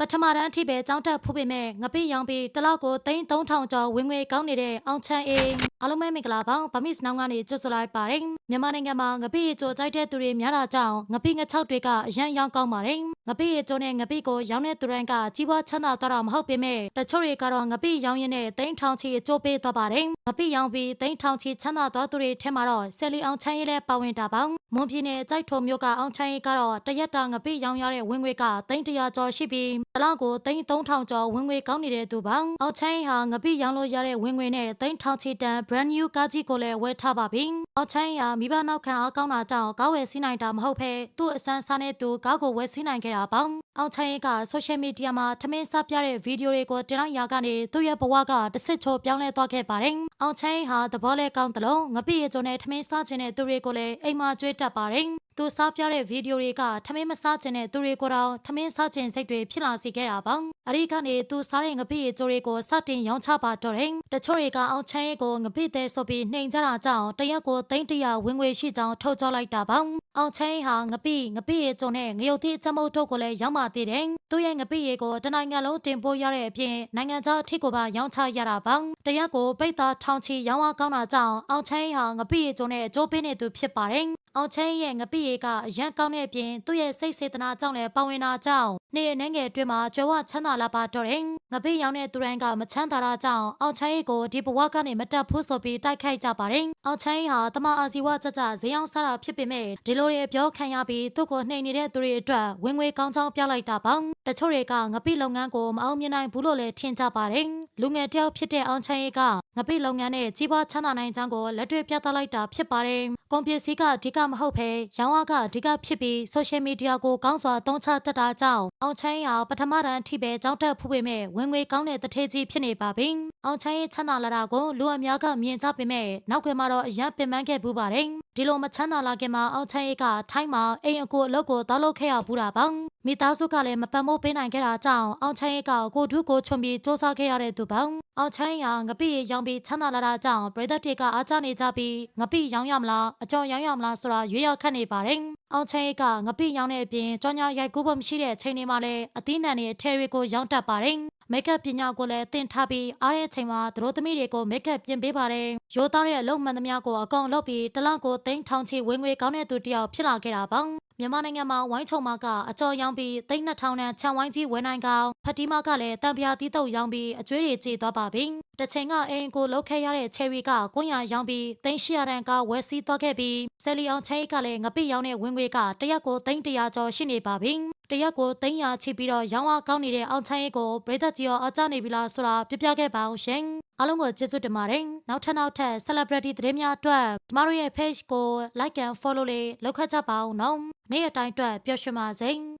ပထမတန်းအထိပဲကြောင်းတက်ဖူးပေမဲ့ငပိရောင်ပြီးတစ်လောက်ကို3300ကျော်ဝင်ငွေကောင်းနေတဲ့အောင်ချမ်းအေးအားလုံးပဲမင်္ဂလာပါဗမစ်နောင်ကနေကြွဆိုလိုက်ပါတယ်မြန်မာနိုင်ငံမှာငပိရေချိုကြိုက်တဲ့သူတွေများတာကြောင့်ငပိငချောက်တွေကအရန်ရောင်းကောင်းပါတယ် ငပိရေချိုနဲ့ငပိကိုရောင်းတဲ့သူတိုင်းကကြီးပွားချမ်းသာသွားတာမဟုတ်ပေမဲ့တချို့တွေကတော့ငပိရောင်းရင်းနဲ့သိန်းထောင်ချီအကျိုးပေးသွားပါတယ်ငပိရောင်းပြီးသိန်းထောင်ချီချမ်းသာသွားသူတွေထဲမှာတော့ဆယ်လီအောင်ချမ်းရေးလည်းပါဝင်တာပါမွန်ပြည်နယ်ကြိုက်ထုံမြို့ကအောင်ချမ်းရေးကတော့တရက်တာငပိရောင်းရတဲ့ဝင်ငွေကသိန်းတရာကျော်ရှိပြီးတလောက်ကိုသိန်း3000ကျော်ဝင်ငွေကောင်းနေတဲ့သူပါအောင်ချမ်းရေးဟာငပိရောင်းလို့ရတဲ့ဝင်ငွေနဲ့သိန်းထောင်ချီတန် brand new ကားကြီးကိုလည်းဝယ်ထားပါပြီအောင်ချမ်းရေးဟာမိဘနောက်ခံအားကောင်းတာကြောင့်ကားဝယ်စီးနိုင်တာမဟုတ်ဘဲသူ့အစမ်းစားတဲ့သူကားကိုဝယ်စီးနိုင်ခဲ့တာပါအောင်ချမ်းရေးက social media မှာထမင်းစားပြတဲ့ဗီဒီယိုတွေကိုတင်လိုက်ရာကနေသူ့ရဲ့ဘဝကတစ်စစ်ချိုပြောင်းလဲသွားခဲ့ပါတယ်အောင်ချမ်းရေးဟာသဘောလဲကောင်းတယ်လို့ငပိရေကျုံနဲ့ထမင်းစားခြင်းတဲ့သူတွေကိုလည်းအိမ်မှာကြွေးတတ်ပါတယ် သူစားပြတဲ့ဗီဒီယိုတွေကထမင်းမစားခြင်းတဲ့သူတွေကိုတော့ထမင်းစားခြင်းစိတ်တွေဖြစ်လာစေခဲ့တာပါ။အဲဒီကနေသူစားတဲ့ငပိရေကြိုတွေကိုစတင်ရောင်းချပါတော့တယ်။တချို့တွေကအောင်ချမ်းရဲ့ကိုငပိသေးဆိုပြီးနှိမ်ကြတာကြောင့်တရက်ကိုသိန်းတရာဝင်ငွေရှိကြောင်းထုတ်ကြလိုက်တာပါ။အောင်ချမ်းဟာငပိငပိရေကြုံနဲ့ငရုတ်သီးချမုတ်တို့ကိုလည်းရောင်းပါသေးတယ်။သူရဲ့ငပိရေကိုတနိုင်ငံလုံးတင်ပို့ရတဲ့အပြင်နိုင်ငံခြားအထစ်ကိုပါရောင်းချရတာပါ။တရက်ကိုပိတ်သားထောင်ချီရောင်းအားကောင်းတာကြောင့်အောင်ချမ်းဟာငပိရေကြုံနဲ့အကျိုးပေးနေသူဖြစ်ပါတယ်။ အောင်ချမ်းရဲ့ငပိရေကအရန်ကောင်းတဲ့အပြင်သူ့ရဲ့စိတ်စေတနာကြောင့်လည်းပါဝင်တာကြောင့်နေ့အနှဲငယ်အတွင်းမှာကြွယ်ဝချမ်းသာလာပါတော့တယ်။ငပိရောင်းတဲ့သူတိုင်းကမချမ်းသာတာကြောင့်အောင်ချမ်းရဲ့ကိုဒီဘဝကနေမတက်ဘူးဆိုပြီးတိုက်ခိုက်ကြပါတယ်။အောင်ချမ်းရဲ့ဟာတမအာဇီဝကြကြဈေးအောင်စားတာဖြစ်ပေမဲ့ဒီလိုတွေပြောခံရပြီးသူ့ကိုနှိမ်နေတဲ့သူတွေအတွက်ဝင်ငွေကောင်းချောင်းပြလိုက်တာပေါ့။တချို့တွေကငပိလုပ်ငန်းကိုမအောင်မြင်နိုင်ဘူးလို့လည်းထင်ကြပါတယ်။ လူငယ်တယောက်ဖြစ်တဲ့အောင်ချမ်းရဲ့ကငပိလုပ်ငန်းနဲ့ကြီးပွားချမ်းသာနိုင်ကြောင်းကိုလက်တွေ့ပြသလိုက်တာဖြစ်ပါတယ်။ကွန်ပျူတာကအဓိကမဟုတ်ဘဲရောင်းအားကအဓိကဖြစ်ပြီး social media ကိုကောင်းစွာသုံးချတတ်တာကြောင့်အောင်ချမ်းရာပထမတန်းအထိပဲကြောင်းတက်ဖူးပေမဲ့ဝင်ငွေကောင်းတဲ့တထေးကြီးဖြစ်နေပါပြီ။အောင်ချမ်းရဲ့ချမ်းသာလာတာကိုလူအများကမြင်ကြပေမဲ့နောက်ခွေမှာတော့အရန်ပင်ပန်းခဲ့ဘူးပါတယ်။ ဒီလိုမချမ်းသာလာခင်မှာအောင်ချမ်းရဲ့ကထိုင်းမှာအိမ်အကိုအလုပ်ကိုတောက်လုပ်ခဲ့ရဘူးတာပါ။မိသားစုကလည်းမပံ့ပိုးပေးနိုင်ခဲ့တာကြောင့်အောင်ချမ်းရဲ့ကကိုဒုကိုချွန်ပြီးစူးစမ်းခဲ့ရတဲ့သူပါ။အောင်ချမ်းရာငပိရောင်ပြီးချမ်းသာလာတာကြောင့်ပရိသတ်တွေကအားကျနေကြပြီးငပိရောင်ရမလားအကျော်ရောင်ရမလားဆိုတာရွေးရောက်ခတ်နေပါတယ်။အောင်ချမ်းကငပိရောင်တဲ့အပြင်ကြောင်ညာရိုက်ကူးဖို့မရှိတဲ့အချိန်တွေမှာလည်းအသီးနှံတွေအထည်တွေကိုရောင်းတတ်ပါတယ်။ မိတ်ကပ်ပညာကိုလည်းသင်ထားပြီးအားတဲ့အချိန်မှာသူတို့သမီးတွေကိုမိတ်ကပ်ပြင်ပေးပါတယ်။ရိုးသားတဲ့အလုပ်မှန်သမျှကိုအကောင်လုပ်ပြီးတလောက်ကိုသိန်းထောင်ချီဝင်ငွေကောင်းတဲ့သူတယောက်ဖြစ်လာခဲ့တာပါ။မြန်မာနိုင်ငံမှာဝိုင်းချုံမကအကျော်ရောင်းပြီးသိန်း2000တန်ခြံဝိုင်းကြီးဝယ်နိုင်ကောင်ဖတီမာကလည်းတံပြားတီးတုပ်ရောင်းပြီးအကျွေးတွေကြေသွားပါပြီ။တစ်ချိန်ကအိမ်ကိုလှုပ်ခဲရတဲ့ချယ်ရီကကွန်ရရောင်းပြီးသိန်း800တန်ကဝယ်စီးသွားခဲ့ပြီးဆယ်လီအောင်ချဲကလည်းငပိရောင်းတဲ့ဝင်ငွေကတရက်ကိုသိန်း100ကျော်ရှိနေပါပြီ။ တရက်ကိုသိန်း100ချပြီးတော့ရောင်းအားကောင်းနေတဲ့အောင်ချဲကိုပရိသတ်ကြီးရောအကြနေပြီလားဆိုတာပြပြခဲ့ပါအောင်ရှင်။အားလုံးကိုကျေးဇူးတင်ပါတယ်။နောက်ထပ်နောက်ထပ် celebrity သတင်းများအတွက်ကျမတို့ရဲ့ page ကို like and follow လေးလုပ်ခတ်ကြပါအောင်နော်။နေ့ရက်တိုင်းအတွက်ပျော်ရွှင်ပါစေ။